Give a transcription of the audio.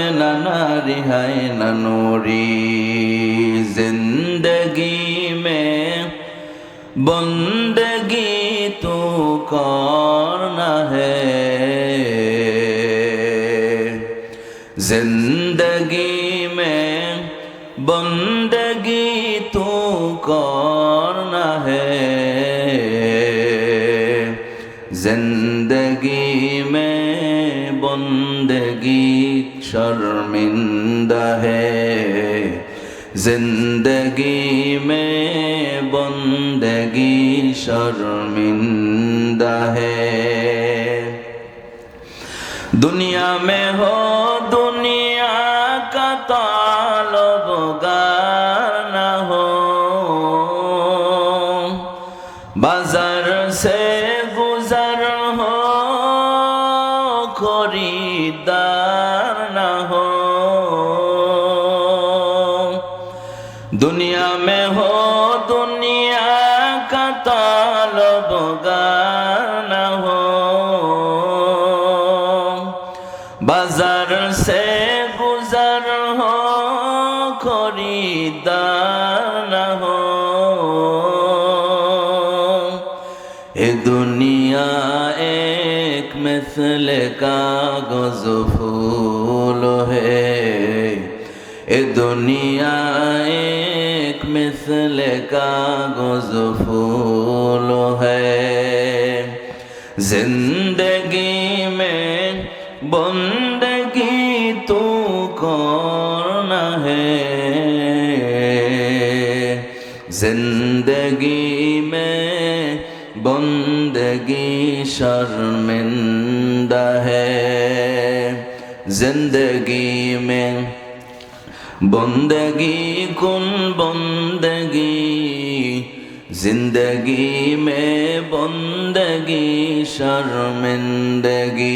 नारी है नूरी ज़िंदगी में बंदगी तू करना है। ज़िंदगी में बंदगी तू करना है। জিন্দগি মে বন্দগি শর্মিন্দা হে জিন্দগি মে বন্দগি শর্মিন্দা হে দুনিয়া মে হো দুনিয়া কাত না হো বাজার সে দিদার না হো। দুনিয়া মে হো, দুনিয়া কা তালব না হো। বাজার সে গুজার হো খরিদার ये दुनिया एक मिसल कागज़ फूल है। ये दुनिया एक मिसल का फूल है। ज़िंदगी में बंदगी तू कौन है? ज़िंदगी में بندگی شرمندہ ہے زندگی میں بندگی کن بندگی زندگی میں بندگی شرمندگی